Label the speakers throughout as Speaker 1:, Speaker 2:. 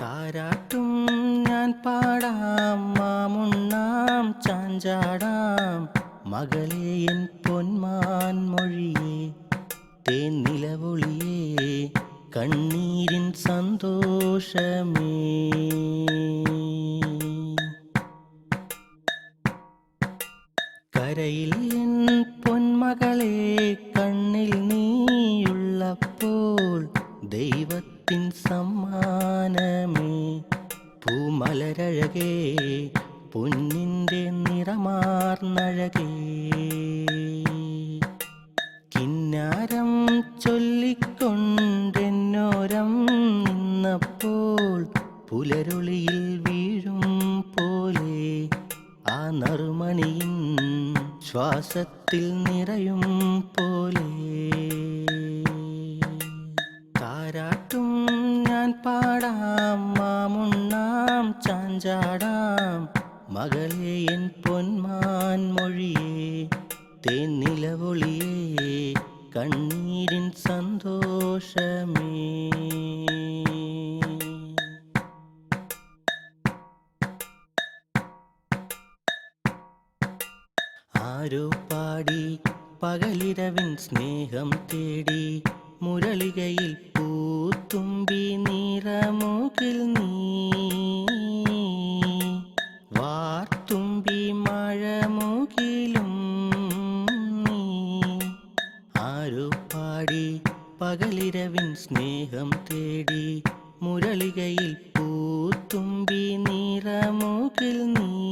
Speaker 1: താരാട്ടും ഞാൻ പാടാം മാമുണ്ണാം ചാഞ്ചാടാം മകളെ എൻ പൊന്മാൻ മൊഴിയേ തേൻ നിലവൊളിയേ കണ്ണീരിൻ സന്തോഷമേ കരയിൽ എൻ പൊന്മകളെ കണ്ണിൽ നീയുള്ളപ്പോൾ ദൈവത്തിൻ സമ്മാനമേ. പൂമലരഴകേ പൊന്നിന്റെ നിറമാർന്നഴകേ. കിന്നാരം ചൊല്ലിക്കൊണ്ടെന്നോരം നിന്നപ്പോൾ പുലരുളിയിൽ വീഴും പോലെ ആ നറുമണിയിൻ ശ്വാസത്തിൽ നിറയും പോലെ. പാടാം മാമുണ്ണാം ചാഞ്ചാടാം. മകളെ എൻ പൊന്മാൻ മൊഴിയേ തേൻ നിലവൊളിയേ കണ്ണീരിൻ സന്തോഷമേ. ആരോ പാടി പകലിരവിൻ സ്നേഹം തേടി മുരളികയിൽ പൂത്തുമ്പി നിറമുകിൽ നീ. വാർത്തുമ്പി മഴമുകിലും നീ. ആരുപാടി പകലിരവിൻ സ്നേഹം തേടി മുരളികയിൽ പൂത്തുമ്പി നിറമുകിൽ നീ.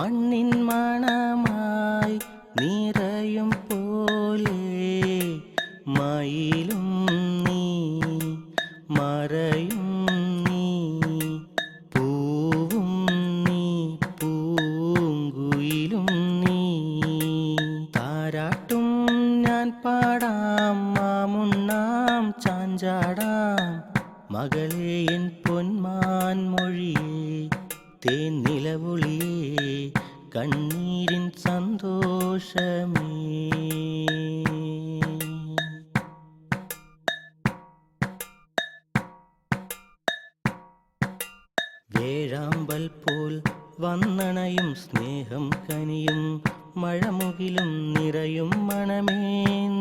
Speaker 1: മണ്ണിൻ മണമായി നിറയും പോലെ മയിലും നീ മറയും നീ പൂവും നീ പൂങ്കുയിലും നീ. താരാട്ടും ഞാൻ പാടാം മാമുണ്ണാം ചാഞ്ചാടാം. മകളെ എൻ പൊന്മാൻ മൊഴിയേ തേൻ നിലവൊളിയേ കണ്ണീരിൻ സന്തോഷമേ. വേഴാമ്പൽ പോൽ വന്നണയും സ്നേഹം കനിയും മഴമുകിലും നിറയും മണമേ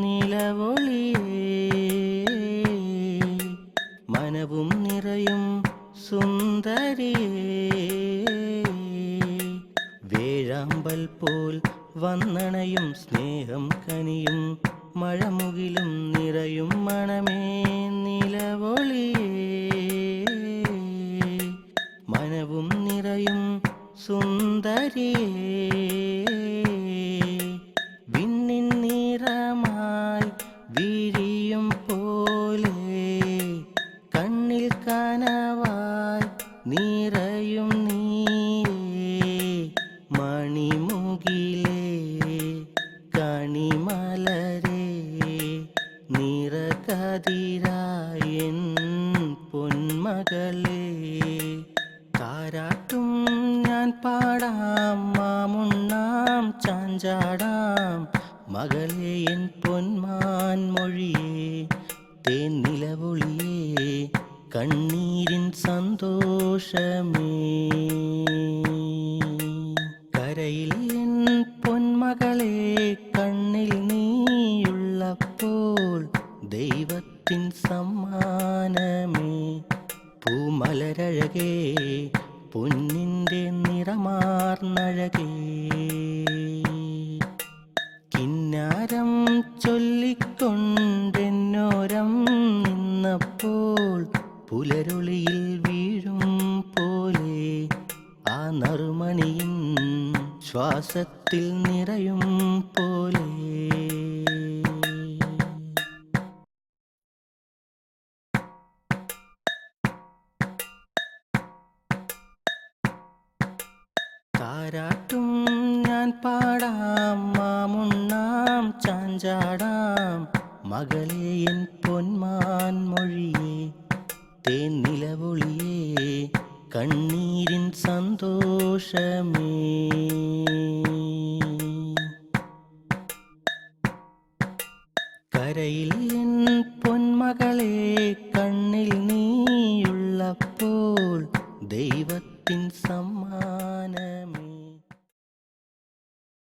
Speaker 1: നിലവൊളിയേ. വന്നണയും സ്നേഹം കനിയും മഴമുകിലും നിറയും മണമേ നിലവൊളിയേ മനവും നിറയും സുന്ദരിയേ വിണ്ണിൻ നിറമായി വിരിയും കണിമലരേ നിറകതിരായൻ പൊന്മകളെ താരാട്ടും ഞാൻ പാടാം മാമുണ്ണാം ചാഞ്ചാടാം മകളെ എൻ പൊന്മാൻ മൊഴിയേ തേൻ നിലവൊളിയേ കണ്ണീരിൻ പൂമലരഴകേ പൊന്നിന്റെ നിറമാർന്നഴകേ. കിന്നാരം ചൊല്ലിക്കൊണ്ടെന്നോരം നിന്നപ്പോൾ പുലരുളിയിൽ വീഴും പോലെ ആ നറുമണിയും ശ്വാസത്തിൽ നിറയും പോലെ താരാട്ടും ഞാൻ പാടാം മാമുണ്ണാം ചാഞ്ചാടാം. മകളെ എൻ പൊന്മാൻ മൊഴിയേ തേൻ നിലവൊളിയേ കണ്ണീരിൻ സന്തോഷമേ.